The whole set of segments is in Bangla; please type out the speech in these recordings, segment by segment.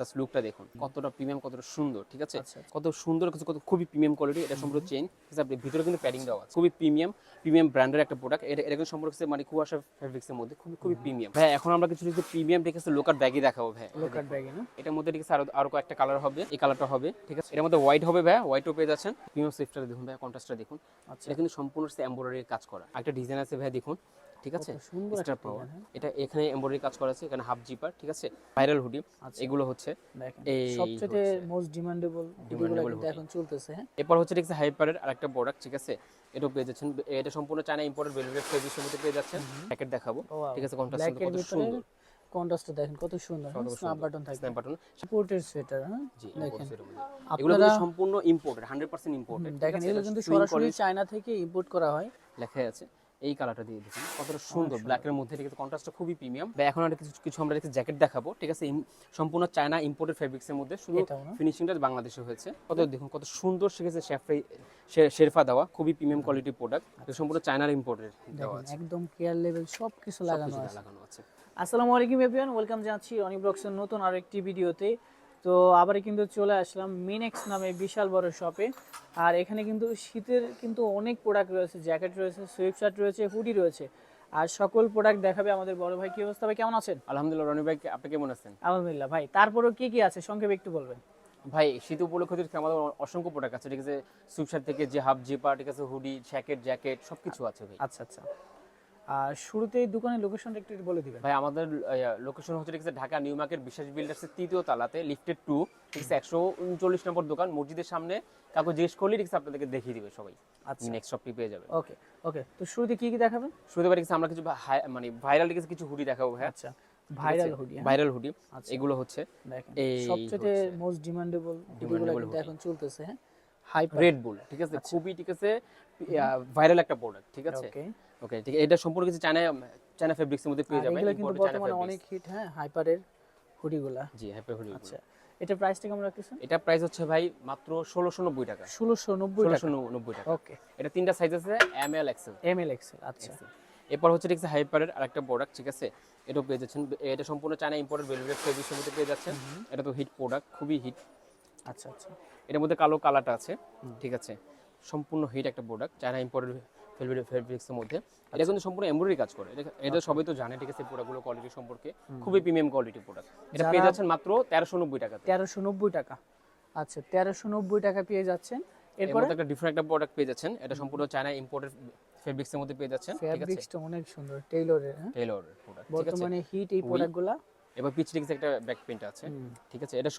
জাস্ট লুকটা দেখুন। কতটা প্রিমিয়াম কতটা সুন্দর ঠিক আছে? আচ্ছা, আচ্ছা। কত সুন্দর কিছু কত খুবই প্রিমিয়াম কোয়ালিটি এটা সম্পূর্ণ আছে? আপনি ভিতরে কিন্তু প্যাডিং দেওয়া আছে। খুবই প্রিমিয়াম প্রিমিয়াম ব্র্যান্ডের একটা প্রোডাক্ট এটা কিন্তু সম্পর্কে মানে কুয়াশা ফেব্রিক্সের মধ্যে খুবই খুবই প্রিমিয়াম ভাই এখন আমরা কিছু কিছু প্রিমিয়াম ঠিক আছে লোকার ব্যাগই দেখাবো ভাই লোকাট ব্যাগে না? এটার মধ্যে ঠিক আছে আরও আরও কয়েকটা কালার হবে। এই কালারটা হবে ঠিক আছে? এর মধ্যে হোয়াইট হবে ভাই হোয়াইটও পেয়ে যাচ্ছেন। প্রিমিয়াম সুইফটটা দেখুন ভাই কন্ট্রাস্টটা দেখুন। আচ্ছা। এটা কিন্তু সম্পূর্ণ এমব্রয়ডারি কাজ করা। একটা ডিজাইন আছে ভাই দেখুন। ঠিক আছে? সুন্দর পাওয়ার design, এটা এখানে এমব্রয়ডারি কাজ করা আছে এখানে হাফ জিপার ঠিক আছে? ভাইরাল হুডি আচ্ছা। এগুলো হচ্ছে দেখেন এই সবচেয়ে মোস্ট ডিমান্ডেবল Demandable কিন্তু এখন চলতেছে হ্যাঁ? এরপর হচ্ছে ঠিক আছে হাইপারের আরেকটা প্রোডাক্ট ঠিক আছে? এটাও পেয়ে যাচ্ছেন। এটা সম্পূর্ণ চায়না ইম্পোর্টেড ভেলভেট ফেব্রিক্সের মধ্যে পেয়ে যাচ্ছেন। প্যাকেট দেখাবো। ঠিক আছে কন্ট্রাস্ট কত সুন্দর। কন্ট্রাস্টটা দেখেন কত সুন্দর স্ন্যাপ বাটন থাকবে। স্ন্যাপ বাটন সাপোর্টেড সেটার হ্যাঁ? জি দেখেন। এগুলো কিন্তু সম্পূর্ণ ইম্পোর্টেড 100% ইম্পোর্টেড দেখেন এগুলো কিন্তু সরাসরি চায়না থেকে ইম্পোর্ট করা হয়। লেখা আছে। এই কালারটা দিয়ে দেখুন কতটা সুন্দর। ব্ল্যাকের মধ্যে ঠিক আছে কন্ট্রাস্টটা খুবই প্রিমিয়াম বা এখন আমরা কিছু কিছু আমরা কিছু জ্যাকেট দেখাবো ঠিক আছে? সম্পূর্ণ চায়না ইম্পোর্টেড ফেব্রিক্সের মধ্যে শুধু ফিনিশিংটা বাংলাদেশে হয়েছে। কত দেখুন কত সুন্দর শিখেছে শেফরাই শেরফা দেওয়া। খুবই প্রিমিয়াম কোয়ালিটির প্রোডাক্ট সম্পূর্ণ চায়নার ইম্পোর্টেড দেওয়া আছে। একদম কেয়ার লেভেল সব কিছু লাগানো সবকিছু আছে। লাগানো আছে। আসসালামু আলাইকুম এভরিওয়ান ওয়েলকাম জানাচ্ছি রনি ব্লগসের নতুন আরেকটি ভিডিওতে তো আবার কিন্তু চলে আসলাম মিনেক্স নামে বিশাল বড় শপে আর এখানে কিন্তু শীতের কিন্তু অনেক প্রোডাক্ট রয়েছে জ্যাকেট রয়েছে সুইফট শার্ট রয়েছে হুডি রয়েছে। আর সকল প্রোডাক্ট দেখাবে আমাদের বড় ভাই কি অবস্থা? ভাই কেমন আছেন? আলহামদুলিল্লাহ রনি ভাই আপনি কেমন আছেন? আলহামদুলিল্লাহ ভাই তারপরেও কি কি আছে? সংক্ষেপে একটু বলবেন। ভাই শীত উপলক্ষে আমাদের অসংখ্য প্রোডাক্ট আছে ঠিক আছে? সুইপশার্ট থেকে যে হাফ জিপা ঠিক আছে? হুডি জ্যাকেট জ্যাকেট সবকিছু আছে ভাই। আচ্ছা আচ্ছা। আর শুরুতেই দোকানের লোকেশনটা একটু বলে দিবেন। ভাই আমাদের লোকেশন হচ্ছে ঠিক আছে ঢাকা নিউ মার্কেট বিশ্বাস বিল্ডার্সের তৃতীয় তালাতে লিফটেড টু ঠিক আছে একশো উনচল্লিশ নম্বর দোকান মসজিদের সামনে। কাউকে জিজ্ঞেস করলে ঠিক আছে আপনাদেরকে দেখিয়ে দিবে সবাই। আচ্ছা। নেক্সট শপটি পেয়ে যাবে ওকে ওকে তো শুরুতে কি কি দেখাবেন? শুরুতে পারি আমরা কিছু মানে ভাইরাল ঠিক আছে কিছু হুডি দেখাবো হ্যাঁ। আচ্ছা ভাইরাল হুডি ভাইরাল হুডি আচ্ছা। এগুলো হচ্ছে সবচেয়ে মোস্ট ডিমান্ডেবল এগুলো এখন চলতেছে হ্যাঁ। হাই রেড বুল ঠিক আছে খুবই ঠিক আছে ভাইরাল একটা প্রোডাক্ট ঠিক আছে? ওকে ঠিক এটা সম্পূর্ণ কিছু চায়না চায়না ফেব্রিক্সের মধ্যে পেয়ে যাবেন এগুলো কিন্তু বর্তমানে অনেক হিট হ্যাঁ হাইপারের হুডিগুলা জি হ্যাপি হুডি আচ্ছা এটা প্রাইসটা কেমন রাখতেছেন? এটা প্রাইস হচ্ছে ভাই মাত্র ষোলোশো নব্বই টাকা। ষোলোশো নব্বই ষোলোশো টাকা নব্বই টাকা। ওকে এটা তিনটা সাইজ আছে M L XL M L XL আচ্ছা। এরপর হচ্ছে ঠিক আছে হাইপারের আরেকটা প্রোডাক্ট ঠিক আছে? এটা পেয়ে যাচ্ছেন এটা সম্পূর্ণ চায়না ইম্পোর্টেড ভেলভেট ফেব্রিক্সের মধ্যে পেয়ে যাচ্ছেন। এটা তো হিট প্রোডাক্ট খুবই হিট আচ্ছা আচ্ছা। এটার মধ্যে কালো কালারটা আছে ঠিক আছে? সম্পূর্ণ হিট একটা প্রোডাক্ট চায়না ইম্পোর্টেড ফেব্রিক্সের মধ্যে এটা কিন্তু সম্পূর্ণ এমব্রয়ডারি কাজ করে। এটা- এটা সবাই তো জানে ঠিক আছে প্রোডাক্টগুলো কোয়ালিটি সম্পর্কে। খুবই প্রিমিয়াম কোয়ালিটি প্রোডাক্ট এটা পেয়ে যাচ্ছেন মাত্র তেরোশো নব্বই টাকা তেরোশো নব্বই টাকা। আচ্ছা তেরোশো নব্বই টাকা পেয়ে যাচ্ছেন। এরপর? একটা ডিফারেন্ট একটা প্রোডাক্ট পেয়ে যাচ্ছেন। এটা সম্পূর্ণ চায়না ইম্পোর্টেড ফেব্রিক্সের মধ্যে পেয়ে যাচ্ছেন ফ্যাব্রিক্সটা অনেক সুন্দর টেইলরের হ্যাঁ? টেইলর প্রোডাক্ট ঠিক আছে? বর্তমানে হিট এই প্রোডাক্টগুলা এবার পিচ লিখছে একটা ব্যাক প্রিন্ট আছে ঠিক আছে? এটা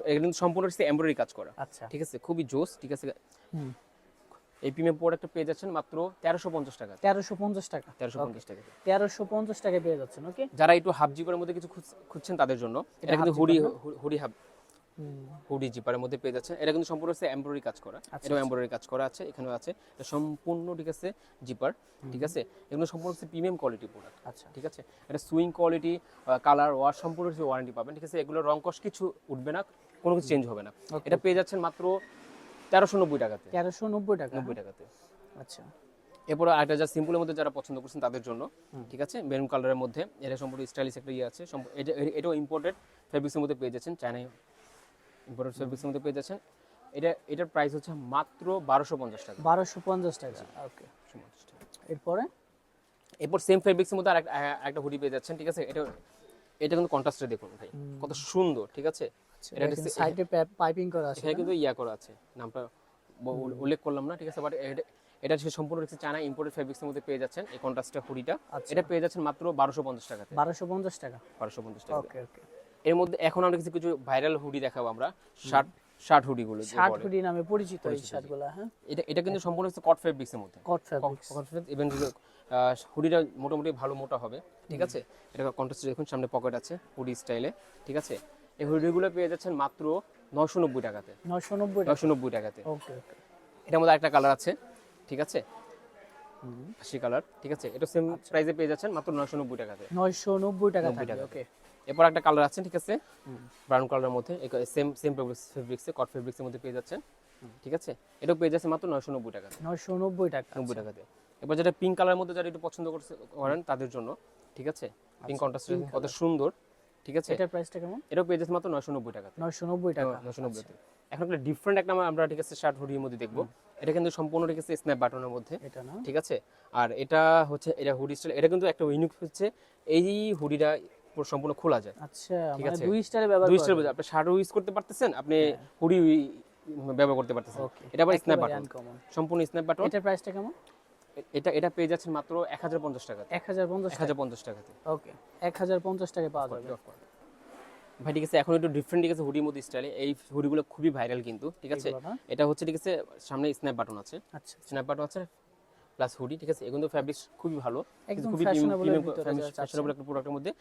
সম্পূর্ণ এমব্রয়ডারি কাজ করা আচ্ছা। ঠিক আছে? খুবই জোস ঠিক আছে? এই প্রিমিয়াম প্রোডাক্টটা পেয়ে যাচ্ছেন মাত্র তেরোশো পঞ্চাশ টাকা। তেরোশো পঞ্চাশ টাকা। তেরোশো পঞ্চাশ টাকা। তেরোশো পঞ্চাশ টাকা পেয়ে যাচ্ছেন ওকে যারা একটু হাফ জিপারের মধ্যে কিছু খুঁজছেন তাদের জন্য এটা কিন্তু হুডি হুডি হাফ হুডি জিপারের মধ্যে পেয়ে যাচ্ছেন। এটা কিন্তু সম্পূর্ণ হচ্ছে এমব্রয়ডারি কাজ করা। এটাও এমব্রয়ডারি কাজ করা আছে এখানেও আছে। এটা সম্পূর্ণ ঠিক আছে জিপার ঠিক আছে? এগুলো সম্পূর্ণ হচ্ছে প্রিমিয়াম কোয়ালিটি প্রোডাক্ট আচ্ছা। ঠিক আছে? এটা সুইং কোয়ালিটি কালার ওয়াশ সম্পূর্ণ ওয়ারেন্টি পাবেন ঠিক আছে? এগুলো রং কস কিছু উঠবে না কোনো কিছু চেঞ্জ হবে না। এটা পেয়ে যাচ্ছেন মাত্র তেরোশো নব্বই টাকাতে। তেরোশো নব্বই টাকা? নব্বই টাকাতে। আচ্ছা। এরপর আরেকটা যা সিম্পলের মধ্যে যারা পছন্দ করছেন তাদের জন্য ঠিক আছে? মেরুন কালারের মধ্যে। এটা সম্পূর্ণ স্টাইলিশ একটা ইয়ে আছে। এটাও ইম্পোর্টেড ফেব্রিক্সের মধ্যে পেয়ে যাচ্ছেন। চায়নায় ইম্পোর্টেড ফেব্রিক্সের মধ্যে পেয়ে যাচ্ছেন। এটা এটার প্রাইস হচ্ছে মাত্র বারোশো পঞ্চাশ টাকা। বারোশো পঞ্চাশ টাকা। ওকে এরপরে? এরপর সেম ফেব্রিক্সের মধ্যে আরেকটা একটা হুডি পেয়ে যাচ্ছেন ঠিক আছে? এটা এটা কিন্তু কন্ট্রাস্টে দেখুন ভাই কত সুন্দর ঠিক আছে? এটা সাইডে পাইপিং করা আছে এখানে কিন্তু ইয়া করা আছে। নামটা উল্লেখ করলাম না ঠিক আছে? বাট এটা হচ্ছে সম্পূর্ণ হচ্ছে চায়না ইম্পোর্টেড ফেব্রিক্সের মধ্যে পেয়ে যাচ্ছেন। এই কন্ট্রাস্টটা হুডিটা। এটা পেয়ে যাচ্ছেন মাত্র বারোশো পঞ্চাশ টাকাতে। বারোশো পঞ্চাশ টাকা? বারোশো পঞ্চাশ টাকা ওকে ওকে এর মধ্যে এখন আমরা কিছু কিছু ভাইরাল হুডি দেখাবো আমরা। শার্ট শার্ট হুডি গুলো শার্ট হুডি নামে পরিচিত এই শার্টগুলো হ্যাঁ? এটা এটা কিন্তু সম্পূর্ণ হচ্ছে কট ফেব্রিক্সের মধ্যে। কট ফ্যাব্রিক্স ইভেন হুডিটা মোটামুটি ভালো মোটা হবে ঠিক আছে? এটা কন্ট্রাস্ট দেখুন সামনে পকেট আছে হুডি স্টাইলে ঠিক আছে? এই হুডিগুলো পেয়ে যাচ্ছেন মাত্র নশো নব্বই টাকাতে। নশো নব্বই নশো নব্বই টাকাতে। ওকে এটার মধ্যে একটা কালার আছে ঠিক আছে? আশি কালার ঠিক আছে? এটা সেম আচ্ছা। প্রাইসে পেয়ে যাচ্ছেন মাত্র নশো নব্বই টাকাতে। নয়শো নব্বই টাকা 90 টাকা। ওকে। এরপর একটা কালার আছে ঠিক আছে? ব্রাউন কালারের মধ্যে সেম সেম ফেব্রিক্সে কট ফেব্রিক্সের মধ্যে পেয়ে যাচ্ছেন ঠিক আছে? এটাও পেয়ে যাচ্ছে মাত্র নশো নব্বই টাকা নয়শো নব্বই টাকা নব্বই টাকাতে। এবার যেটা পিঙ্ক কালারের মধ্যে যারা একটু পছন্দ করছে করেন তাদের জন্য ঠিক আছে? পিঙ্ক কন্ট্রাস্ট কত সুন্দর। ঠিক আছে? এটার প্রাইসটা কেমন? এটাও পেয়ে যাচ্ছে মাত্র নয়শো নব্বই টাকাতে নয়শো নব্বই টাকা। নয়শো নব্বই এখন একটা ডিফারেন্ট একটা আমরা- ঠিক আছে শার্ট হুডির মধ্যে দেখব। এটা কিন্তু সম্পূর্ণ ঠিক আছে স্ন্যাপ বাটনের মধ্যে। এটা না? ঠিক আছে? আর এটা হচ্ছে এটা হুডি স্টাইল এটা কিন্তু একটা ইউনিক হচ্ছে। এই হুডিটা পুরো সম্পূর্ণ খোলা যায়। আচ্ছা ঠিক মানে আছে। দুই স্টাইলে ব্যবহার দুই স্টাইল। আপনি শার্টও ইউজ করতে পারতেছেন আপনি হুডি ব্যবহার করতে পারতেছেন। এটা আবার স্ন্যাপ বাটন সম্পূর্ণ স্ন্যাপ বাটন এটার প্রাইসটা কেমন? এটা এটা পেয়ে যাচ্ছেন মাত্র এক হাজার পঞ্চাশ টাকাতে। এক হাজার পঞ্চাশ হাজার পঞ্চাশ টাকাতে। ওকে এক হাজার পঞ্চাশ টাকায় পাওয়া যাবে। ভাই ঠিক আছে এখন একটু ডিফারেন্ট ঠিক আছে হুডির মধ্যে স্টাইলে এই হুডিগুলো খুবই ভাইরাল কিন্তু ঠিক আছে? এটা হচ্ছে ঠিক আছে সামনে স্ন্যাপ বাটন আছে। আচ্ছা স্ন্যাপ বাটন আছে প্লাস হুডি ঠিক আছে? এগুলো ফ্যাব্রিক খুবই ভালো। একদম। ফ্যাশনেবল একটা প্রোডাক্টের মধ্যে।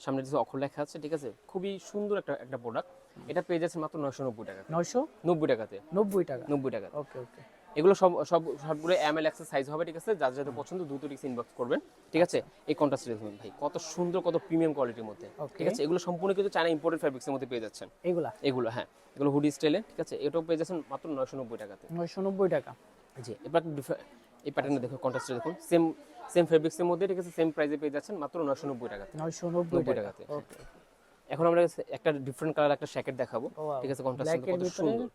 সামনে কিছু অক্ষর লেখা আছে ঠিক আছে? খুবই সুন্দর একটা একটা প্রোডাক্ট এটা পেয়ে যাচ্ছে মাত্র নয়শো নব্বই টাকা নয়শো নব্বই টাকাতে। নব্বই টাকা। নব্বই টাকা ওকে ওকে। এগুলো সব সব সবগুলো এম এল এক্সের সাইজ হবে ঠিক আছে? যার যাদের পছন্দ দ্রুত টিক্স ইনবক্স করবেন ঠিক আছে? এই কন্ট্রাস্ট দেখুন ভাই কত সুন্দর কত প্রিমিয়াম কোয়ালিটির মধ্যে ঠিক আছে? এগুলো সম্পূর্ণ কিন্তু চায়না ইম্পোর্টেড ফ্যাব্রিক্সের মধ্যে পেয়ে যাচ্ছেন। এগুলা? এগুলো হ্যাঁ। এগুলো হুডি স্টাইলে ঠিক আছে? এটাও পেয়ে যাচ্ছেন মাত্র নয়শো নব্বই টাকাতে। নয়শো নব্বই টাকা। জি এবার এই প্যাটার্নে দেখুন কন্ট্রাস্টে দেখুন। সেম সেম ফ্যাব্রিক্সের মধ্যে ঠিক আছে? সেম প্রাইসে পেয়ে যাচ্ছেন মাত্র নয়শো নব্বই টাকাতে। নয়শো নব্বই নব্বই টাকাতে। এখন আমরা একটা ডিফারেন্ট কালার একটা শ্যাকেট দেখাবো। ঠিক আছে? কন্ট্রাস্ট কত সুন্দর।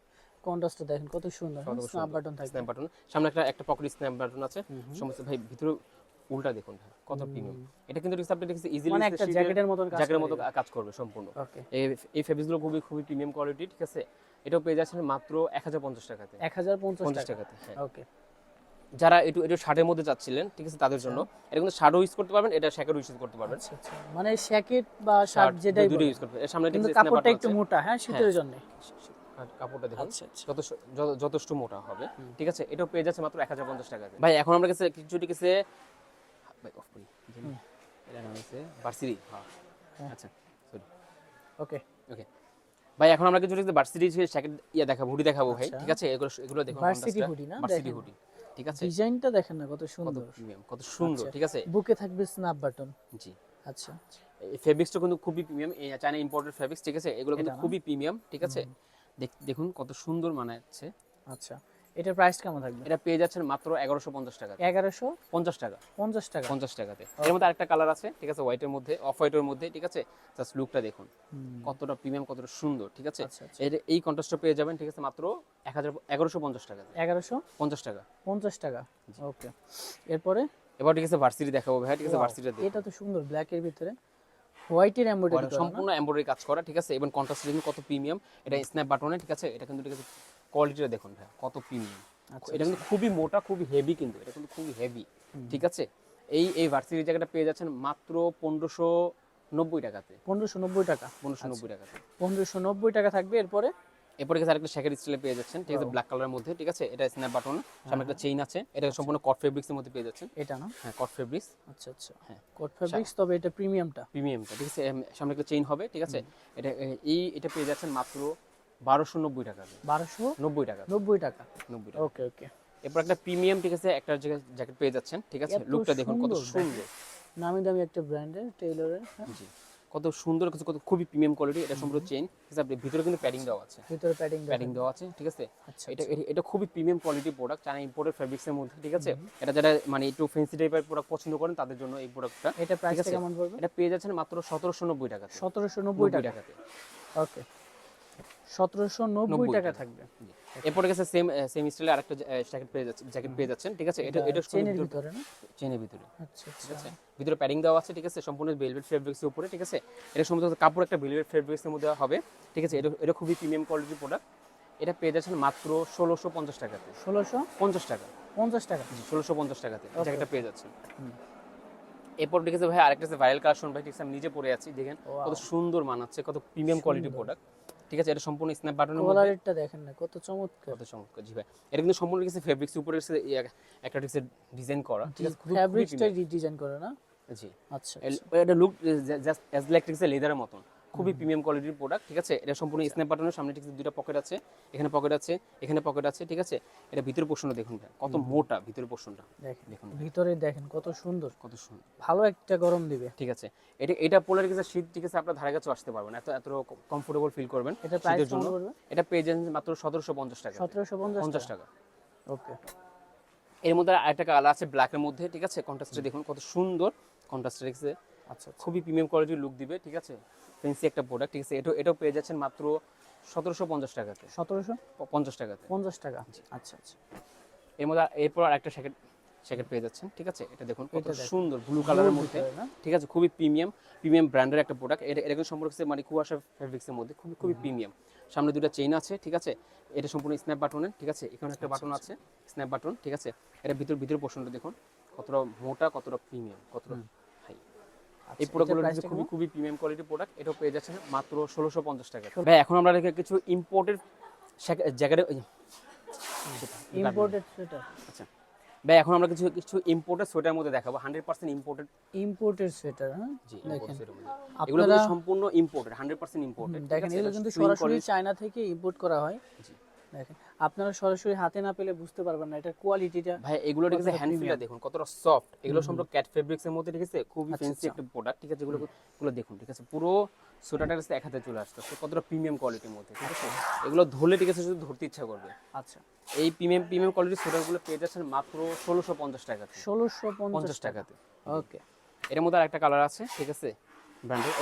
কন্ট্রাস্টটা দেখেন কত সুন্দর স্ন্যাপ বাটন থাকবে। স্ন্যাপ বাটন সামনে একটা একটা পকেট স্ন্যাপ বাটন আছে। সমস্ত ভাই ভিতরে উল্টা দেখুন কত প্রিমিয়াম এটা কিন্তু আপনি দেখছেন ইজিলি মানে একটা জ্যাকেটের কাজ জ্যাকেটের মতো কাজ করবে সম্পূর্ণ। ওকে এই এই ফেব্রিক্সগুলো খুবই খুবই প্রিমিয়াম কোয়ালিটি ঠিক আছে? এটাও পেয়ে যাচ্ছেন মাত্র এক হাজার পঞ্চাশ টাকাতে। এক হাজার পঞ্চাশ পঞ্চাশ টাকা। টাকাতে হ্যাঁ। ওকে যারা একটু একটু শার্টের মধ্যে চাচ্ছিলেন ঠিক আছে তাদের জন্য এটা কিন্তু শার্টও ইউজ করতে পারবেন এটা শ্যাকেটও ইউজ করতে পারবেন। আচ্ছা আচ্ছা। মানে জ্যাকেট বা শার্ট যেটাই দুটো ইউজ করতে পারবেন। সামনে কিন্তু কিন্তু কাপড়টা একটু মোটা হ্যাঁ। শীতের জন্য। কাপড়টা দেখুন। আচ্ছা আচ্ছা। যথেষ্ট যথেষ্ট মোটা হবে। ঠিক আছে? এটাও পেয়ে যাচ্ছে মাত্র এক হাজার পঞ্চাশ টাকা ভাই এখন আমরা কাছে কিছু কিছু ভাই অফ করি। এটা নাম হচ্ছে ভার্সিটি হ্যাঁ। আচ্ছা সরি ওকে ওকে ভাই এখন আমরা কিছু কিছু ভার্সিটি জ্যাকেট ইয়া দেখাবো হুডি দেখাবো ভাই ঠিক আছে? এগুলো এগুলো দেখুন Varsity hoodie না? ভার্সিটি হুডি ঠিক আছে? ডিজাইনটা দেখেন না কত সুন্দর। প্রিমিয়াম কত সুন্দর ঠিক আছে? বুকে থাকবে স্ন্যাপ বাটন জি। আচ্ছা। এই ফেব্রিক্সটা কিন্তু খুবই প্রিমিয়াম এই চায়না ইম্পোর্টেড ফেব্রিক্স ঠিক আছে? এগুলো কিন্তু খুবই প্রিমিয়াম ঠিক আছে? দেখুন কত সুন্দর মানাচ্ছে। আচ্ছা এটার প্রাইস কেমন থাকবে? এটা পেয়ে যাচ্ছেন মাত্র এগারোশো পঞ্চাশ টাকা। এগারোশো পঞ্চাশ টাকা। পঞ্চাশ টাকা। পঞ্চাশ টাকাতে। এর মধ্যে আরেকটা কালার আছে ঠিক আছে? হোয়াইটের মধ্যে অফ হোয়াইটের মধ্যে ঠিক আছে? জাস্ট লুকটা দেখুন। কতটা প্রিমিয়াম কতটা সুন্দর ঠিক আছে? আচ্ছা, আচ্ছা। এর এই কন্ট্রাস্টটা পেয়ে যাবেন ঠিক আছে? মাত্র এক হাজার এগারোশো পঞ্চাশ টাকা এগারোশো? পঞ্চাশ টাকা। পঞ্চাশ টাকা? ওকে এরপরে? এবার ঠিক আছে ভার্সিটি দেখাবো ভাই ঠিক আছে? ভার্সিটিটা দেখুন। এটা তো সুন্দর ব্ল্যাকের ভিতরে। হোয়াইটের এমব্রয়ডারি সম্পূর্ণ এমব্রয়ডারি কাজ করা ঠিক আছে? এবং কন্ট্রাস্ট দেখুন কত প্রিমিয়াম এটা স্ন্যাপ বাটনে ঠিক আছে? এটা কিন্তু ঠিক আছে কোয়ালিটিটা দেখুন ভাই কত প্রিমিয়াম আচ্ছা, এটা কিন্তু খুবই মোটা খুবই হেভি কিন্তু এটা কিন্তু খুবই হেভি ঠিক আছে? এই এই ভার্সিটির জায়গাটা পেয়ে যাচ্ছেন মাত্র পনেরোশো নব্বই টাকাতে। পনেরোশো নব্বই টাকা। পনেরোশো আচ্ছা। নব্বই টাকাতে। পনেরোশো নব্বই টাকা থাকবে এরপরে এরপরে গেছে আরেকটা শ্যাকের স্টাইলে পেয়ে যাচ্ছেন ঠিক আছে? ব্ল্যাক কালারের মধ্যে ঠিক আছে? এটা স্ন্যাপ বাটন সামনে একটা চেইন আছে এটা সম্পূর্ণ কট ফেব্রিক্সের মধ্যে পেয়ে যাচ্ছেন। এটা না? হ্যাঁ কট ফেব্রিক্স আচ্ছা আচ্ছা। হ্যাঁ। কোট ফেব্রিক্স তবে এটা প্রিমিয়ামটা প্রিমিয়ামটা ঠিক আছে? সামনে একটা চেইন হবে ঠিক আছে? এটা এই এটা পেয়ে যাচ্ছেন মাত্র বারোশো নব্বই টাকাতে বারোশো নব্বই টাকা। নব্বই টাকা। নব্বই টাকা। ওকে ওকে এরপর একটা প্রিমিয়াম ঠিক আছে? একটা জ্যাকেট পেয়ে যাচ্ছেন ঠিক আছে? লুকটা দেখুন কত সুন্দর নামি দামি একটা ব্র্যান্ডের টেইলরের হ্যাঁ? জি। কত সুন্দর কিছু কত খুবই প্রিমিয়াম কোয়ালিটি এটা সম্পূর্ণ চেইন ঠিক আছে ভিতরে কিন্তু প্যাডিং দেওয়া আছে। ভিতরে প্যাডিং প্যাডিং দেওয়া আছে ঠিক আছে? আচ্ছা এটা এটা- এটা খুবই premium quality product China imported ফেব্রিক্সের মধ্যে ঠিক আছে? এটা যারা মানে একটু ফেন্সি টাইপের প্রোডাক্ট পছন্দ করেন তাদের জন্য এই প্রোডাক্টটা এটা প্রাইসটা আছে। কেমন পড়বে? এটা পেয়ে যাচ্ছেন মাত্র সতেরোশো নব্বই টাকা সতেরোশো নব্বই টাকা। টাকাতে ওকে। সতেরোশো নব্বই টাকা থাকবে। এরপরে গেছে সেম সেম স্টাইলে আরেকটা জ্যাকেট পেয়ে যাচ্ছে জ্যাকেট পেয়ে যাচ্ছেন ঠিক আছে? এটা এটা চেনের ভিতরে না? চেনের ভিতরে। আচ্ছা আচ্ছা। ঠিক আছে? ভিতরে প্যাডিং দেওয়া আছে ঠিক আছে? সম্পূর্ণ ভেলভেট ফেব্রিক্সের উপরে ঠিক আছে? এটা সম্পূর্ণ কাপড় একটা ভেলভেট ফেব্রিক্সের মধ্যে হবে ঠিক আছে? এটা এটা খুবই প্রিমিয়াম কোয়ালিটির প্রোডাক্ট এটা পেয়ে যাচ্ছেন মাত্র ষোলোশো পঞ্চাশ টাকাতে। ষোলোশো? পঞ্চাশ টাকা। পঞ্চাশ টাকা? জি ষোলোশো পঞ্চাশ টাকাতে। জ্যাকেটটা পেয়ে যাচ্ছেন। এরপর আছে ভাই আরেকটা ভাইরাল কালেকশন ভাই ঠিক আছে? আমি নিজে পরে আছি দেখেন? কত সুন্দর মানাচ্ছে কত প্রিমিয়াম কোয়ালিটির প্রোডাক্ট ঠিক আছে এটা সম্পূর্ণ স্ন্যাপ বাটনের মধ্যে। কলারেরটা দেখেন না কত চমৎকার। কত চমৎকার জি ভাই। এটা কিন্তু সম্পূর্ণ কিছু ফেব্রিক্স উপরে একটা ঠিক ডিজাইন করা ঠিক আছে খুবই ডিজাইন করা না? জি। আচ্ছা এটা লুক জাস্ট অ্যাজ লাইক আছে লেদারের মতন। খুবই প্রিমিয়াম কোয়ালিটির প্রোডাক্ট ঠিক আছে? এটা সম্পূর্ণ স্ন্যাপ বাটনের সামনে ঠিক দুটো পকেট আছে এখানে পকেট আছে এখানে পকেট আছে ঠিক আছে? এটা ভিতরের পোর্শনটা দেখুন কত মোটা ভিতরের পোর্শনটা দেখেন দেখুন ভিতরে দেখেন কত সুন্দর। কত সুন্দর। ভালো একটা গরম দিবে। ঠিক আছে। এটা এটা পড়লে ঠিক আছে শীত ঠিক আছে আপনার ধারে কাছে আসতে পারবেন এত এত কমফোর্টেবল ফিল করবেন এটা প্রাইস জন্য। এটা পেয়ে যাবেন মাত্র সতেরোশো পঞ্চাশ টাকা। সতেরোশো পঞ্চাশ পঞ্চাশ টাকা। ওকে। এর মধ্যে আরেকটা কালার আছে ব্ল্যাকের মধ্যে ঠিক আছে? কন্ট্রাস্টে দেখুন কত সুন্দর কন্ট্রাস্টে রেখেছে আচ্ছা খুবই প্রিমিয়াম কোয়ালিটির লুক দিবে ঠিক আছে? ফেন্সি একটা প্রোডাক্ট ঠিক আছে? এটা এটাও পেয়ে যাচ্ছেন মাত্র সতেরোশো পঞ্চাশ টাকাতে। সতেরোশো? পঞ্চাশ টাকাতে। পঞ্চাশ টাকা। আচ্ছা আচ্ছা। এর মধ্যে আর- এরপর আরেকটা শ্যাকেট শ্যাকেট পেয়ে যাচ্ছেন ঠিক আছে? এটা দেখুন কত সুন্দর ব্লু কালারের মধ্যে। ঠিক আছে? খুবই প্রিমিয়াম প্রিমিয়াম ব্র্যান্ডের একটা প্রোডাক্ট এটা এরকম সম্পর্ক সম্পর্কে মানে কুয়াশা ফেব্রিক্সের মধ্যে। খুবই খুবই প্রিমিয়াম সামনে দুটো চেইন আছে ঠিক আছে? এটা সম্পূর্ণ স্ন্যাপ বাটনের ঠিক আছে? এখানে একটা বাটন আছে স্ন্যাপ বাটন ঠিক আছে? এটা ভিতর ভিতর পোর্শনটা দেখুন। কতটা মোটা কতটা প্রিমিয়াম কতটা আচ্ছা, প্রোডাক্টগুলো এটার price খুবই খুবই প্রিমিয়াম কোয়ালিটির প্রোডাক্ট এটাও পেয়ে যাচ্ছেন মাত্র ষোলোশো পঞ্চাশ টাকা। ভাই এখন আমরা রেখে কিছু ইম্পোর্টেড জ্যাকেটে ইম্পোর্টেড সোয়েটার আচ্ছা। ভাই এখন আমরা কিছু কিছু ইম্পোর্টেড সোয়েটার মধ্যে দেখাবো। Hundred percent imported imported sweater হ্যাঁ? জি দেখেন। এগুলো কিন্তু সম্পূর্ণ ইম্পোর্টেড হান্ড্রেড পার্সেন্ট ইম্পোর্টেড দেখেন এগুলো কিন্তু সরাসরি চায়না থেকে ইম্পোর্ট করা হয়। জি। দেখেন। আপনারা সরাসরি হাতে না পেলে বুঝতে পারবেন না এটার কোয়ালিটিটা ভাই এগুলো ঠিক আছে হ্যান্ড ফিলটা দেখুন কতটা সফট এগুলো সম্পূর্ণ ক্যাট ফেব্রিক্স এর মধ্যে ঠিক আছে খুবই আচ্ছা, ফ্যান্সি আচ্ছা। একটা প্রোডাক্ট ঠিক আছে? যেগুলো এগুলো দেখুন ঠিক আছে? পুরো সোয়েটারটা কাছে এক হাতে চলে আসছে কতটা প্রিমিয়াম কোয়ালিটির মধ্যে ঠিক আছে? এগুলো ধরলে ঠিক আছে শুধু ধরতে ইচ্ছা করবে। আচ্ছা। এই প্রিমিয়াম প্রিমিয়াম কোয়ালিটির সোয়েটারগুলো পেয়ে যাচ্ছেন মাত্র ষোলোশো পঞ্চাশ টাকাতে ষোলোশো পঞ্চাশ পঞ্চাশ টাকা টাকাতে ওকে এর মধ্যে আরেকটা কালার আছে ঠিক আছে? ব্র্যান্ডের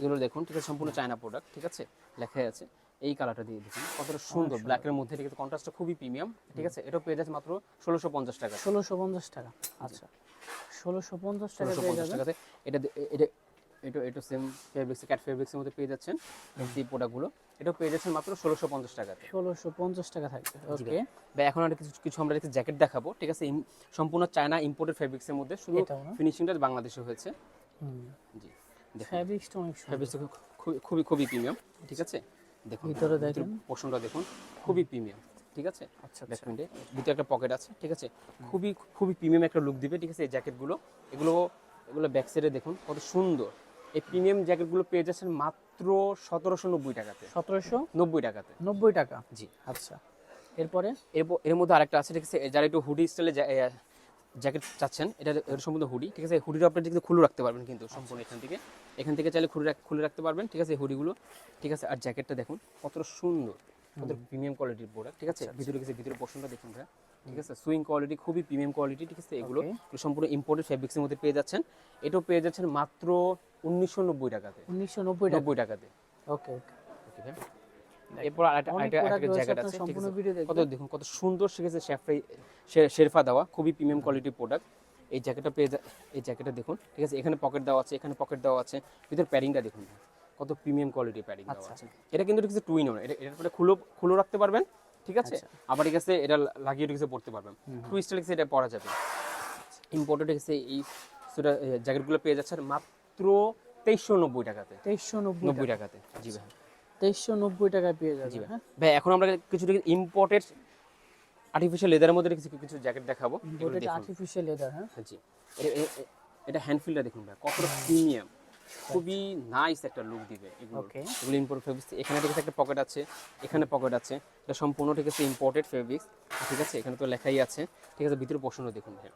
এগুলো দেখুন ঠিক আছে? সম্পূর্ণ চায়না প্রোডাক্ট ঠিক আছে? লেখাই আছে। এই কালারটা দিয়ে দেখুন কতটা সুন্দর ব্ল্যাকের মধ্যে ঠিক আছে কন্ট্রাস্টটা খুবই প্রিমিয়াম ঠিক আছে? এটা পেয়ে যাচ্ছে মাত্র ষোলোশো পঞ্চাশ টাকা। ষোলোশো পঞ্চাশ টাকা। আচ্ছা। ষোলোশো পঞ্চাশ টাকা টাকাতে এটা এটা এটা এটা সেম ফেব্রিক্স ক্যাট ফেব্রিক্সের মধ্যে পেয়ে যাচ্ছেন এই প্রোডাক্টগুলো এটাও পেয়ে যাচ্ছেন মাত্র ষোলোশো পঞ্চাশ টাকাতে। ষোলোশো পঞ্চাশ টাকা থাকবে। ওকে ভাই। ভাই এখন আর কিছু কিছু আমরা একটা জ্যাকেট দেখাবো ঠিক আছে? সম্পূর্ণ চায়না ইম্পোর্টেড ফেব্রিক্সের মধ্যে শুধু ফিনিশিংটা বাংলাদেশে হয়েছে। জি দেখুন। ফ্যাব্রিক্সটা অনেক সুন্দর। ফেব্রিক্স খুবই খুবই খুবই প্রিমিয়াম ঠিক আছে? দেখুন ভিতরে দেখেন। পোর্শনটা দেখুন খুবই প্রিমিয়াম ঠিক আছে? আচ্ছা ব্যাক প্যান্টে ভিতরে একটা পকেট আছে ঠিক আছে? খুবই খুবই প্রিমিয়াম একটা লুক দিবে ঠিক আছে? এই জ্যাকেটগুলো এগুলো এগুলো ব্যাক সাইডে দেখুন কত সুন্দর। এই প্রিমিয়াম জ্যাকেটগুলো পেয়ে যাচ্ছেন মাত্র সতেরোশো নব্বই টাকাতে। সতেরোশো নব্বই টাকাতে। নব্বই টাকা? জি। আচ্ছা। এরপরে? এর এর মধ্যে আরেকটা আছে ঠিক আছে? যারা একটু হুডি স্টাইলে জ্যাকেট চাচ্ছেন এটা এটা সম্পূর্ণ হুডি ঠিক আছে? হুডিটা আপনি কিন্তু খুলে রাখতে পারবেন কিন্তু সম্পূর্ণ এখান থেকে। এখান থেকে চাইলে খুলে খুলে রাখতে পারবেন ঠিক আছে? হুডিগুলো ঠিক আছে? আর জ্যাকেটটা দেখুন কতটা সুন্দর কত প্রিমিয়াম কোয়ালিটির প্রোডাক্ট ঠিক আছে? ভিতরে গেছে ভিতরে পোর্শনটা দেখুন ভাই ঠিক আছে? সুইং কোয়ালিটি খুবই প্রিমিয়াম কোয়ালিটি ঠিক আছে? এগুলো সম্পূর্ণ ইম্পোর্টেড ফেব্রিক্সের মধ্যে পেয়ে যাচ্ছেন। এটাও পেয়ে যাচ্ছেন মাত্র উনিশশো নব্বই টাকাতে। উনিশশো নব্বই নব্বই টাকাতে। ওকে ওকে ওকে ভাই এরপর আরেকটা আরেকটা জ্যাকেট আছে। কত দেখুন কত সুন্দর শিখেছে শেরফা দেওয়া খুবই প্রিমিয়াম কোয়ালিটির প্রোডাক্ট এই জ্যাকেটটা পেয়ে এই জ্যাকেটটা দেখুন ঠিক আছে? এখানে পকেট দেওয়া আছে এখানে পকেট দেওয়া আছে। ভিতর প্যাডিংটা দেখুন। কত প্রিমিয়াম কোয়ালিটির প্যাডিং দেওয়া আচ্ছা। আছে। এটা কিন্তু ঠিক আছে টুইন এটা এটার পরে খুলো খুলো রাখতে পারবেন ঠিক আছে? আচ্ছা। আবার ঠিক আছে এটা লাগিয়ে ঠিক আছে পড়তে পারবেন। ঠিক আছে এটা পরা যাবে। ইম্পোর্টেড ঠিক আছে এই জ্যাকেটগুলো পেয়ে যাচ্ছে মাত্র তেইশশো নব্বই টাকাতে। তেইশশো নব্বই টাকাতে। জি ভাই। তেইশশো নব্বই টাকায় পেয়ে যাবে ভাই। হ্যাঁ। এখন আমরা কিছু ইম্পোর্টেড আর্টিফিশিয়াল লেদারের মধ্যে কিছু কিছু জ্যাকেট দেখাবো। ইম্পোর্টেড আর্টিফিশিয়াল লেদার হ্যাঁ। জি। এটা- হ্যান্ডফিলটা দেখুন ভাই কতটা প্রিমিয়াম খুবই নাইস একটা লুক দিবে এগুলো. এগুলো ইম্পোর্টেড ফেব্রিক্স এখানে ঠিক আছে একটা পকেট আছে এখানে পকেট আছে। এটা সম্পূর্ণ ঠিক আছে ইম্পোর্টেড ফেব্রিক্স ঠিক আছে এখানে তো লেখাই আছে। ঠিক আছে ভিতরে পোষণও দেখুন ভাই।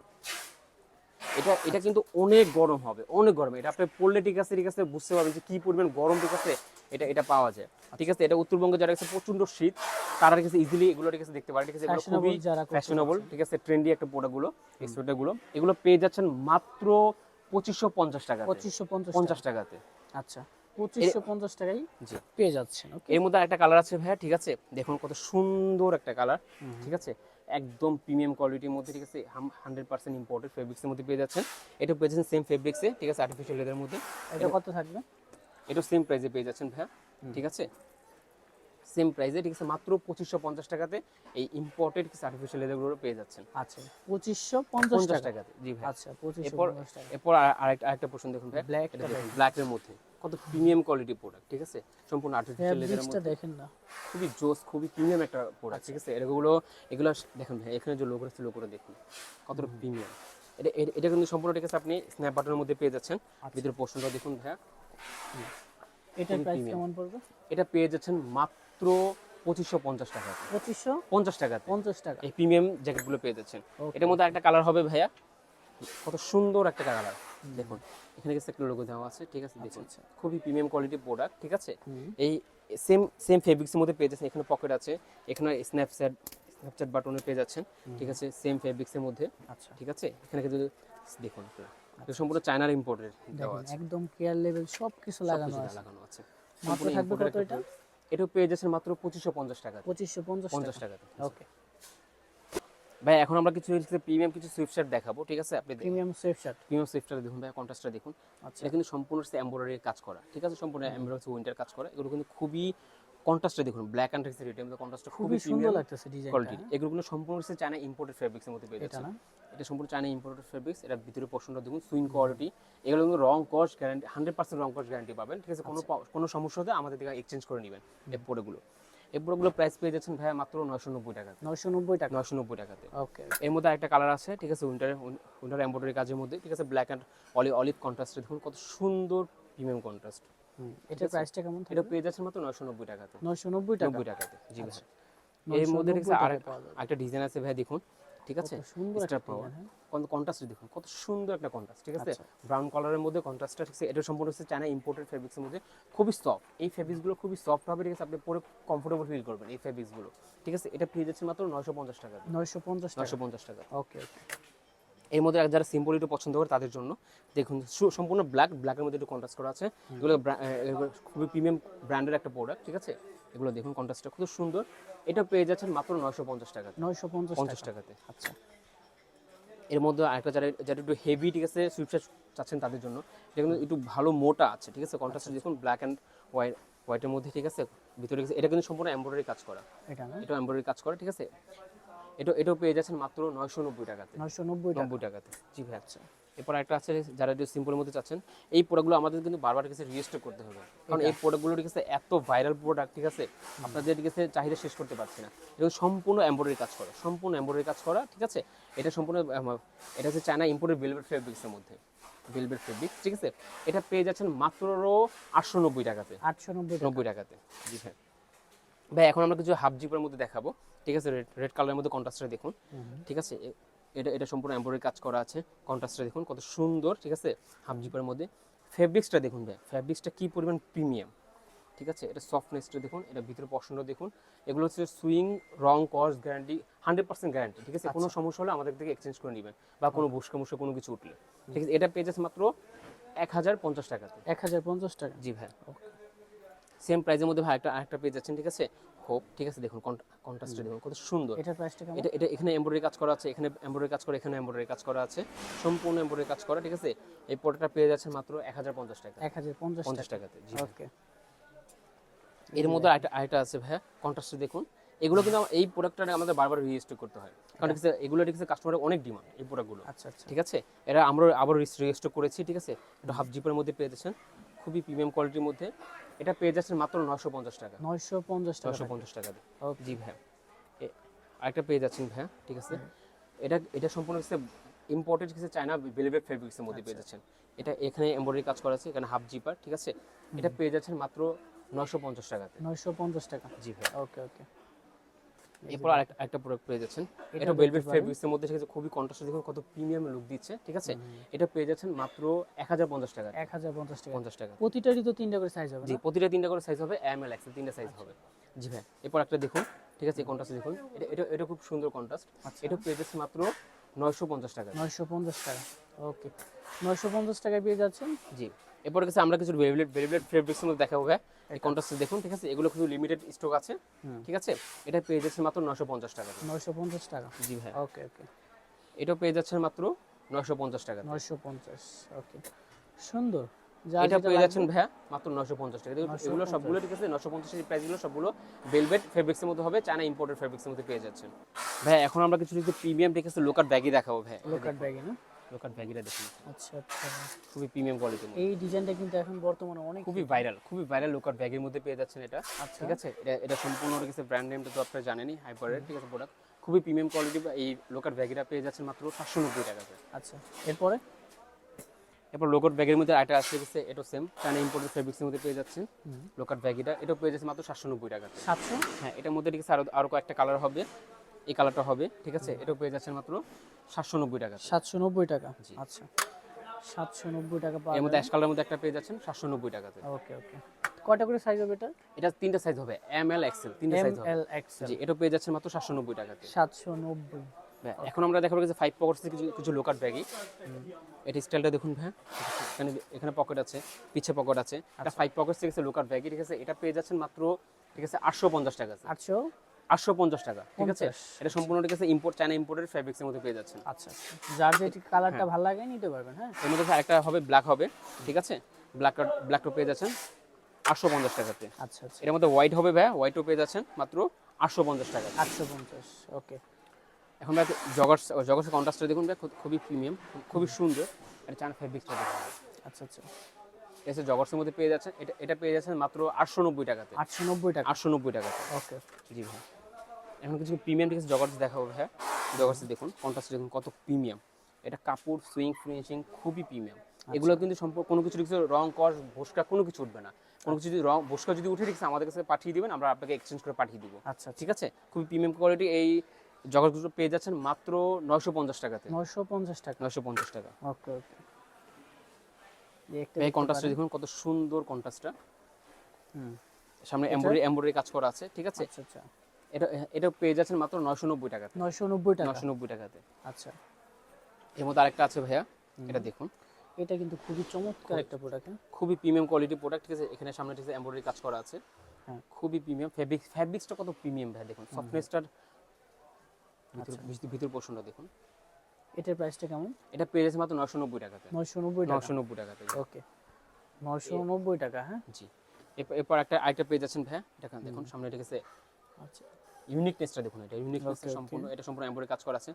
এটা এটা কিন্তু অনেক গরম হবে অনেক গরম। এটা আপনি পড়লে ঠিক আছে ঠিক আছে বুঝতে পারবেন যে কি পরিমাণ গরম ঠিক আছে এটা এটা পাওয়া যায়। ঠিক আছে এটা উত্তরবঙ্গে যারা কাছে প্রচণ্ড শীত তারা ঠিক আছে ইজিলি এগুলো ঠিক আছে দেখতে পারে ঠিক আছে এগুলো খুবই ফ্যাশনেবল ঠিক আছে ট্রেন্ডি একটা প্রোডাক্টগুলো এই সোয়েটারগুলো এগুলো পেয়ে যাচ্ছেন মাত্র পঁচিশশো পঞ্চাশ টাকা পঁচিশশো পঞ্চাশ পঞ্চাশ টাকাতে। আচ্ছা পঁচিশশো পঞ্চাশ টাকায় জি। পেয়ে যাচ্ছেন ওকে এর মধ্যে একটা কালার আছে ভাইয়া ঠিক আছে? দেখুন কত সুন্দর একটা কালার ঠিক আছে? একদম প্রিমিয়াম কোয়ালিটির মধ্যে ঠিক আছে হান্ড্রেড পার্সেন্ট ইম্পোর্টেড ফেব্রিক্সের মধ্যে পেয়ে যাচ্ছেন। এটা পেয়ে যাচ্ছেন সেম ফেব্রিক্সে ঠিক আছে আর্টিফিশিয়াল লেদারের মধ্যে। এটা কত থাকবে? এটা সেম প্রাইসে পেয়ে যাচ্ছেন ভাইয়া ঠিক আছে? সেম প্রাইসে ঠিক আছে মাত্র পঁচিশশো পঞ্চাশ টাকাতে এই ইম্পোর্টেড কিছু আর্টিফিশিয়াল লেদারগুলো পেয়ে যাচ্ছেন। আচ্ছা পঁচিশশো পঞ্চাশ পঞ্চাশ টাকা। টাকাতে জি ভাই আচ্ছা পঁচিশশো এরপর এরপর আরেকটা আরেকটা পোর্শন দেখুন ভাই দেখুন ব্ল্যাকের মধ্যে। কত প্রিমিয়াম কোয়ালিটি প্রোডাক্ট ঠিক আছে? সম্পূর্ণ আর্টিফিশিয়াল লেদারের মধ্যে। দেখেন না। খুবই জোস খুবই প্রিমিয়াম একটা প্রোডাক্ট ঠিক আছে? এগুলো এগুলো দেখেন ভাই এখানে যে লোগো আছে লোগোটা দেখুন। কতটা প্রিমিয়াম এটা এটা- এটা কিন্তু সম্পূর্ণ ঠিক আছে আপনি স্ন্যাপ বাটনের মধ্যে পেয়ে যাচ্ছেন। ভিতরে পোর্শনটা দেখুন ভাইয়া। এটার খুবই প্রাইস কেমন পড়বে? এটা পেয়ে যাচ্ছেন মাত্র পঁচিশশো পঞ্চাশ টাকা পঁচিশশো? পঞ্চাশ টাকাতে। পঞ্চাশ টাকা। এই প্রিমিয়াম জ্যাকেটগুলো পেয়ে যাচ্ছেন। এটার মধ্যে একটা কালার হবে ভাইয়া। কত সুন্দর একটা কালার দেখুন এখানে কিছু একটা লোগো দেওয়া আছে ঠিক আছে? দেখুন খুবই প্রিমিয়াম কোয়ালিটির প্রোডাক্ট ঠিক আছে? এই সেম সেম ফেব্রিক্সের মধ্যে পেয়ে যাচ্ছেন এখানে পকেট আছে এখানে স্ন্যাপচ্যাট স্ন্যাপচ্যাট বাটনে পেয়ে যাচ্ছেন ঠিক আছে? সেম ফেব্রিক্সের মধ্যে আচ্ছা। ঠিক আছে? এখানে কিন্তু দেখুন আপনারা এটা সম্পূর্ণ চায়নার ইম্পোর্টের দেওয়া আছে। একদম কেয়ার লেভেল সব কিছু লাগানো আছে। লাগানো আছে। মাত্র থাকবে কত এটা। এটা পেয়ে যাচ্ছেন মাত্র পঁচিশশো পঞ্চাশ টাকা। পঁচিশশো পঞ্চাশ পঞ্চাশ টাকা ওকে। ভাই এখন আমরা কিছু প্রিমিয়াম কিছু সুইফট শার্ট দেখাবো ঠিক আছে? আপনি প্রিমিয়াম সুইফট শার্ট প্রিমিয়াম সুইফটটা দেখুন ভাই কন্ট্রাস্টটা দেখুন। আচ্ছা। এটা কিন্তু সম্পূর্ণ এমব্রয়ডারি কাজ করা ঠিক আছে? সম্পূর্ণ এমব্রয়ডারি উইন্টার কাজ করা। এগুলো কিন্তু খুবই কন্ট্রাস্টে দেখুন ব্ল্যাক অ্যান্ড রেক্সের রেটের মধ্যে কন্ট্রাস্টটা খুবই সুন্দর লাগতেছে ডিজাইনটা কোয়ালিটি এগুলো কিন্তু সম্পূর্ণ হচ্ছে চায়না ইম্পোর্টেড ফেব্রিক্সের মধ্যে পেয়ে এটা যাচ্ছে না? এটা সম্পূর্ণ চায়না ইম্পোর্টেড ফেব্রিক্স এটা ভিতরে পোর্শনটা দেখুন সুইং কোয়ালিটি এগুলো কিন্তু রং কস্ট গ্যারান্টি হান্ড্রেড পার্সেন্ট রং কস্ট গ্যারান্টি পাবেন ঠিক আছে? কোনো আচ্ছা। কোনো সমস্যা হতে আমাদের থেকে এক্সচেঞ্জ করে নেবেন এই প্রোডাক্টগুলো এই প্রোডাক্টগুলো প্রাইস পেয়ে যাচ্ছেন ভাইয়া মাত্র নয়শো নব্বই টাকা নয়শো নব্বই টাকা। নয়শো নব্বই টাকাতে ওকে এর মধ্যে একটা কালার আছে ঠিক আছে উইন্টার উইন্টার এমব্রয়ডারি কাজের মধ্যে ঠিক আছে ব্ল্যাক অ্যান্ড অলি অলিভ কন্ট্রাস্টে দেখুন কত সুন্দর প্রিমিয়াম কন্ট্রাস্ট এটার প্রাইসটা কেমন এটা পেয়ে যাচ্ছেন মাত্র নয়শো নব্বই টাকাতে নয়শো নব্বই টাকা? নব্বই টাকাতে জি ভাই। আচ্ছা। এর মধ্যে ঠিক আছে 990 আর। একটা ডিজাইন আছে ভাই দেখুন। ঠিক আছে? সুন্দর একটা পাওয়ার হ্যাঁ। কন্ট্রাস্ট দেখুন কত সুন্দর একটা কন্ট্রাস্ট ঠিক আছে? আচ্ছা। ব্রাউন কালারের মধ্যে কন্ট্রাস্টটা ঠিক আছে। এটা সম্পূর্ণ হচ্ছে চায়না ইম্পোর্টেড ফেব্রিক্সের মধ্যে খুবই সফট এই ফেব্রিক্সগুলো খুবই সফট হবে ঠিক আছে? আপনি পরে কমফোর্টেবল ফিল করবেন এই ফেব্রিক্সগুলো ঠিক আছে? এটা পেয়ে যাচ্ছে মাত্র নয়শো পঞ্চাশ টাকা। নয়শো পঞ্চাশ টাকা। নয়শো পঞ্চাশ টাকা। ওকে ওকে এর মধ্যে যারা সিম্পল একটু পছন্দ করে তাদের জন্য। দেখুন সম্পূর্ণ ব্ল্যাক ব্ল্যাকের মধ্যে একটু কন্ট্রাস্ট করা আছে। এগুলো খুবই প্রিমিয়াম ব্র্যান্ডের একটা প্রোডাক্ট ঠিক আছে? এগুলো দেখুন কন্ট্রাস্টটা খুব সুন্দর। এটা পেয়ে যাচ্ছেন মাত্র নয়শো পঞ্চাশ টাকা। নয়শো পঞ্চাশ পঞ্চাশ টাকা। টাকাতে। আচ্ছা। এর মধ্যে আরেকটা যারা যারা একটু হেভি ঠিক আছে সুইপশার চাচ্ছেন তাদের জন্য এটা কিন্তু একটু ভালো মোটা আছে ঠিক আছে? কন্ট্রাস্ট দেখুন ব্ল্যাক অ্যান্ড হোয়াইট হোয়াইটের মধ্যে ঠিক আছে? ভিতরে এটা কিন্তু সম্পূর্ণ এমব্রয়ডারি কাজ করা। এটা এমব্রয়ডারি কাজ করা ঠিক আছে? এটা এটাও পেয়ে যাচ্ছেন মাত্র নয়শো নব্বই টাকাতে। নয়শো নব্বই টাকা। নব্বই টাকাতে। জি ভাই আচ্ছা। এরপর একটা আছে যারা একটু সিম্পলের মধ্যে চাচ্ছেন এই প্রোডাক্টগুলো আমাদের কিন্তু বারবার কাছে রিজিস্টার করতে হবে। কারণ এই প্রোডাক্টগুলো ঠিক আছে এত ভাইরাল প্রোডাক্ট ঠিক আছে? আপনাদের ঠিক আছে চাহিদা শেষ করতে পারছি না। এটা সম্পূর্ণ এমব্রয়ডারি কাজ করা সম্পূর্ণ এমব্রয়ডারি কাজ করা ঠিক আছে? এটা সম্পূর্ণ এটা হচ্ছে চায়না ইম্পোর্টেড ভেলভেট ফেব্রিক্সের মধ্যে। ভেলভেট ফেব্রিক ঠিক আছে? এটা পেয়ে যাচ্ছেন মাত্র আটশো নব্বই টাকাতে। আটশো নব্বই নব্বই টাকাতে। জি হ্যাঁ ভাই এখন আমরা কিছু হাফ জিপের মধ্যে দেখাবো। ঠিক আছে রেড রেড কালারের মধ্যে কন্ট্রাস্টটা দেখুন। ঠিক আছে এটা এটা সম্পূর্ণ এমব্রয়ডারি কাজ করা আছে কন্ট্রাস্টটা দেখুন কত সুন্দর ঠিক আছে হাফ জিপের মধ্যে। ফেব্রিক্সটা দেখুন ভাই ফেব্রিক্সটা কি পরিমাণ প্রিমিয়াম ঠিক আছে এটা সফটনেসটা দেখুন এটা ভিতরে পশনটা দেখুন। এগুলো হচ্ছে সুইং রং cost guarantee hundred percent guarantee ঠিক আছে কোনো সমস্যা হলে আমাদের থেকে এক্সচেঞ্জ করে নেবেন বা কোনো বুসকা মুসকা কোনো কিছু উঠলে। ঠিক আছে এটা যাচ্ছে মাত্র এক হাজার পঞ্চাশ টাকাতে এক হাজার পঞ্চাশ টাকা। জি ভাই। সেম প্রাইজের মধ্যে ভাই একটা আরেকটা পেয়ে যাচ্ছেন ঠিক আছে হোপ ঠিক আছে? দেখুন কন্ট্রাস্টটা দেখুন কত সুন্দর। এটার প্রাইসটা কেমন? এটা এটা এখানে এমব্রয়ডারি কাজ করা আছে এখানে এমব্রয়ডারি কাজ করা এখানে এমব্রয়ডারি কাজ করা আছে। সম্পূর্ণ এমব্রয়ডারি কাজ করা ঠিক আছে? এই প্রোডাক্টটা পেয়ে যাচ্ছে মাত্র এক হাজার পঞ্চাশ টাকা। এক হাজার পঞ্চাশ পঞ্চাশ টাকা। টাকাতে জি। ওকে এর মধ্যে আরেকটা আরেকটা আছে ভাই কন্ট্রাস্টে দেখুন। এগুলো কিন্তু এই প্রোডাক্টটা আমাদের বারবার রিজিস্টার করতে হয়। কারণ ঠিক আছে এগুলো ঠিক আছে কাস্টমারের অনেক ডিমান্ড এই প্রোডাক্টগুলো আচ্ছা আচ্ছা। ঠিক আছে? এরা আমরা আবার রেজিস্টার করেছি ঠিক আছে? এটা হাফ জিপের মধ্যে পেয়ে যাচ্ছেন। খুবই প্রিমিয়াম কোয়ালিটির মধ্যে। এটা পেয়ে যাচ্ছেন মাত্র নশো পঞ্চাশ টাকা। নয়শো পঞ্চাশ টাকা ছশো পঞ্চাশ টাকা জি ভাইয়া। এ- আরেকটা পেয়ে যাচ্ছেন ভাইয়া ঠিক আছে? এটা এটা সম্পূর্ণ হচ্ছে ইম্পোর্টেড কিছু চায়না ভেলভেট ফেব্রিক্সের মধ্যে পেয়ে যাচ্ছেন। এটা এখানে এমব্রয়ডারি কাজ করা আছে এখানে হাফ জিপার ঠিক আছে? এটা পেয়ে যাচ্ছেন মাত্র নশো পঞ্চাশ টাকাতে নয়শো পঞ্চাশ টাকা। জি ভাই ওকে ওকে এরপর আরেকটা একটা প্রোডাক্ট পেয়ে যাচ্ছেন। এটা ভেলভেট ফেব্রিক্সের মধ্যে ঠিক খুবই কন্ট্রাস্ট দেখুন কত প্রিমিয়াম লুক দিচ্ছে ঠিক আছে? এটা পেয়ে যাচ্ছেন মাত্র এক হাজার পঞ্চাশ টাকা। এক হাজার পঞ্চাশ টাকা। পঞ্চাশ টাকা। প্রতিটারই তো তিনটা করে সাইজ হবে জি প্রতিটা তিনটা করে সাইজ হবে এম এল এক্সেল তিনটা সাইজ হবে। জি ভাই এরপর একটা দেখুন ঠিক আছে কন্ট্রাস্ট দেখুন। এটা এটা এটা খুব সুন্দর কন্ট্রাস্ট এটা পেয়ে যাচ্ছে মাত্র নয়শো পঞ্চাশ টাকা। নয়শো পঞ্চাশ টাকা। ওকে নয়শো পঞ্চাশ টাকায় পেয়ে যাচ্ছেন? জি। এরপর কাছে আমরা কিছু ভেরিয়েবল ভেরিয়েবল ফেব্রিক্স মধ্যে দেখাবো ভাই। এই কন্ট্রাস্ট দেখুন ঠিক আছে? এগুলো কিছু লিমিটেড স্টক আছে ঠিক আছে? এটা পেয়ে যাচ্ছে মাত্র নয়শো পঞ্চাশ টাকা নয়শো পঞ্চাশ টাকা? জি ভাই ওকে ওকে এটা পেয়ে মাত্র নয়শো পঞ্চাশ টাকা নয়শো পঞ্চাশ ওকে সুন্দর। এটা পেয়ে যাচ্ছেন ভাইয়া মাত্র নয়শো পঞ্চাশ টাকা। এগুলো সবগুলো ঠিক আছে? নয়শো পঞ্চাশ প্রাইসগুলো সবগুলো ভেলভেট ফেব্রিক্সের মধ্যে হবে চায়না ইম্পোর্টেড ফেব্রিক্সের মধ্যে পেয়ে যাচ্ছেন। ভাই এখন আমরা কিছু যদি প্রিমিয়াম ঠিক আছে লোকার ব্যাগই দেখাবো ভাই লোকাট ব্যাগে না? লোকার ব্যাগিটা দেখুন। আচ্ছা আচ্ছা। খুবই প্রিমিয়াম কোয়ালিটির এই ডিজাইনটা কিন্তু এখন বর্তমানে অনেক খুবই ভাইরাল খুবই ভাইরাল লোকার ব্যাগের মধ্যে পেয়ে যাচ্ছেন এটা। আচ্ছা। ঠিক আছে? এটা এটা সম্পূর্ণ কিছু ব্র্যান্ড নেমটা তো আপনারা জানেনই হাইপারের ঠিক আছে প্রোডাক্ট খুবই প্রিমিয়াম কোয়ালিটি এই লোকার ব্যাগিটা পেয়ে যাচ্ছেন মাত্র সাতশো নব্বই টাকাতে আচ্ছা এরপরে? এরপর লোকার ব্যাগের মধ্যে আরেকটা আসছে গেছে এটা সেম চায়না ইম্পোর্টেড ফেব্রিক্সের মধ্যে পেয়ে যাচ্ছেন। লোকার ব্যাগিটা এটা পেয়ে যাচ্ছে মাত্র সাতশো নব্বই টাকাতে সাতশো? হ্যাঁ এটার মধ্যে ঠিক আছে আরও আরও কয়েকটা কালার হবে। এই কালারটা হবে ঠিক আছে? এটা পেয়ে যাচ্ছেন মাত্র সাতশো নব্বই টাকা। সাতশো নব্বই টাকা? আচ্ছা। সাতশো নব্বই টাকা এর মধ্যে অ্যাশ কালারের মধ্যে একটা পেয়ে যাচ্ছেন সাতশো নব্বই টাকাতে। ওকে ওকে। কয়টা করে সাইজ হবে এটা? এটা তিনটা সাইজ হবে এম এল এক্সেল তিনটা সাইজ হবে। এল এক্সেল জি এটা পেয়ে যাচ্ছেন মাত্র সাতশো নব্বই টাকাতে। সাতশো নব্বই। এখন আমরা দেখাবো যে ফাইভ পকেটস কিছু কিছু লোকার ব্যাগই এটা স্টাইলটা দেখুন ভাই এখানে এখানে পকেট আছে পিছে পকেট আছে। এটা ফাইভ পকেটস থেকে লোকার ব্যাগই ঠিক আছে? এটা পেয়ে যাচ্ছেন মাত্র ঠিক আছে আটশো পঞ্চাশ টাকা আটশো? আটশো পঞ্চাশ টাকা ঠিক আছে? এটা সম্পূর্ণ ঠিক আছে ইম্পোর্ট চায়না ইম্পোর্টের ফ্যাব্রিক্সের মধ্যে পেয়ে যাচ্ছেন। আচ্ছা যার যেটি কালারটা ভালো লাগে নিতে পারবেন হ্যাঁ? এর মধ্যে আরেকটা হবে ব্ল্যাক হবে ঠিক আছে? ব্ল্যাক ব্ল্যাকটা পেয়ে যাচ্ছেন আটশো পঞ্চাশ টাকাতে। আচ্ছা আচ্ছা। এর মধ্যে হোয়াইট হবে ভাই হোয়াইটও পেয়ে যাচ্ছেন মাত্র আটশো পঞ্চাশ টাকা। আটশো পঞ্চাশ ওকে। এখন ভাই জগার্স জগার্সের কন্ট্রাস্টটা দেখুন ভাই খুব- খুবই প্রিমিয়াম খুবই সুন্দর। এটা চায়না ফ্যাব্রিক্সটা দেখুন। আচ্ছা আচ্ছা। এসে জগার্সের মধ্যে পেয়ে যাচ্ছেন। এটা এটা পেয়ে যাচ্ছেন মাত্র আটশো নব্বই টাকাতে। আটশো নব্বই টাকা? আটশো নব্বই টাকাতে। ওকে। জি ভাই। এখন কিছু প্রিমিয়াম ঠিক আছে জগার্স দেখাবো ভাই জগার্সে দেখুন কন্ট্রাস্ট দেখুন কত প্রিমিয়াম। এটা কাপড় সুইং ফিনিশিং খুবই প্রিমিয়াম। এগুলো কিন্তু সম্পর্ক কোনো কিছু কিছু রং কস ভোসকা কোনো কিছু উঠবে না। কোনো কিছু যদি রং ভোসকা যদি উঠে ঠিক আমাদের কাছে পাঠিয়ে দিবেন আমরা আপনাকে এক্সচেঞ্জ করে পাঠিয়ে দিব। আচ্ছা ঠিক আছে? খুবই প্রিমিয়াম কোয়ালিটি এই জগার্সগুলো পেয়ে যাচ্ছেন মাত্র নয়শো পঞ্চাশ টাকাতে। নয়শো পঞ্চাশ টাকা। নয়শো পঞ্চাশ টাকা। ওকে ওকে। এই কন্ট্রাস্টটা দেখুন কত সুন্দর কন্ট্রাস্টটা হুম। সামনে এমব্রয়ডারি এমব্রয়ডারি কাজ করা আছে ঠিক আছে? আচ্ছা আচ্ছা। এটা এটা পেয়ে যাচ্ছেন মাত্র নয়শো নব্বই টাকাতে। নয়শো নব্বই টাকা? নয়শো নব্বই টাকাতে। আচ্ছা। এর মধ্যে আরেকটা আছে ভাইয়া এটা দেখুন। এটা কিন্তু খুবই চমৎকার একটা প্রোডাক্ট খুবই প্রিমিয়াম কোয়ালিটি প্রোডাক্ট ঠিক আছে? এখানে সামনে ঠিক আছে এমব্রয়ডারি কাজ করা আছে। হ্যাঁ। খুবই প্রিমিয়াম ফ্যাব্রিক ফ্যাব্রিক্সটা কত প্রিমিয়াম ভাই দেখুন। সফটনেসটার ভিতর ভিতর- ভিতর পোর্শনটা দেখুন। এটার প্রাইসটা কেমন? এটা যাচ্ছে মাত্র নয়শো নব্বই টাকাতে নয়শো নব্বই টাকা? নয়শো নব্বই টাকাতে ওকে নয়শো নব্বই টাকা হ্যাঁ? জি। এরপর- একটা আরেকটা পেয়ে যাচ্ছেন ভাইয়া দেখুন দেখুন সামনে ঠিক আছে আচ্ছা। ইউনিকনেসটা দেখুন এটা ইউনিকনেসটা okay. সম্পূর্ণ এটা সম্পূর্ণ এমব্রয়ডারি কাজ করা আছে।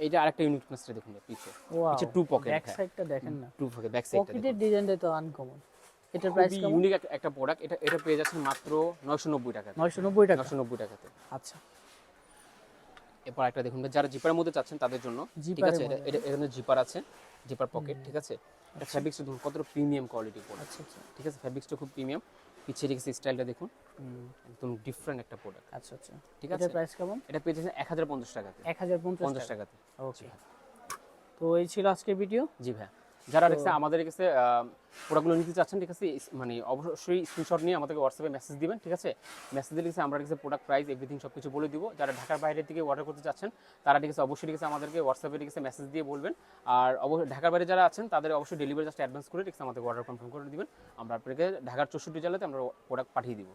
এইটা আরেকটা ইউনিকনেসটা দেখুন ভাই, পিছে। পিছে two pocket, ব্যাক। সাইডটা দেখেন না। টু পকেট ব্যাক সাইডটা পকেটের ডিজাইনটা তো আনকমন এটার প্রাইস কেমন? ইউনিক একটা প্রোডাক্ট এটা এটা পেয়ে যাচ্ছেন মাত্র নয়শো নব্বই টাকাতে নয়শো নব্বই টাকা? নয়শো নব্বই টাকাতে। আচ্ছা। এরপর একটা দেখুন যারা জিপারের মধ্যে চাচ্ছেন তাদের জন্য ঠিক আছে? এটা এটা এখানে জিপার আছে জিপার পকেট ঠিক আছে? এটা ফ্যাব্রিক্সটা দেখুন কতটা প্রিমিয়াম কোয়ালিটি প্রোডাক্ট আচ্ছা আচ্ছা। ঠিক আছে? ফ্যাব্রিক্সটা খুব প্রিমিয়াম। পিছিয়ে রেখেছে স্টাইলটা দেখুন। একদম ডিফারেন্ট একটা প্রোডাক্ট আচ্ছা আচ্ছা। ঠিক আছে? প্রাইস কেমন? এটা পেয়ে যাচ্ছেন এক হাজার পঞ্চাশ টাকাতে এক হাজার পঞ্চাশ পঞ্চাশ টাকা। টাকাতে। ওকে। তো এই ছিল আজকের ভিডিও জি ভাই। যারা দেখছে আমাদের কাছে প্রোডাক্টগুলো নিতে চাচ্ছেন ঠিক আছে মানে অবশ্যই স্ক্রিনশট নিয়ে আমাদেরকে হোয়াটসঅ্যাপে মেসেজ দিবেন ঠিক আছে? মেসেজ দিলে আমরা কিছু প্রোডাক্ট প্রাইস এভরিথিং সব কিছু বলে দিব। যারা ঢাকার বাইরের থেকে অর্ডার করতে চাচ্ছেন তারা ঠিক আছে অবশ্যই ঠিক আছে আমাদেরকে হোয়াটসঅ্যাপে ঠিক আছে মেসেজ দিয়ে বলবেন। আর অবশ্যই ঢাকার বাইরে যারা আছেন তাদের অবশ্যই ডেলিভারি জাস্ট অ্যাডভান্স করে ঠিক আছে আমাদেরকে অর্ডার কনফার্ম করে দিবেন। আমরা আপনাকে ঢাকার চৌষট্টি জেলাতে আমরা প্রোডাক্ট পাঠিয়ে দিব।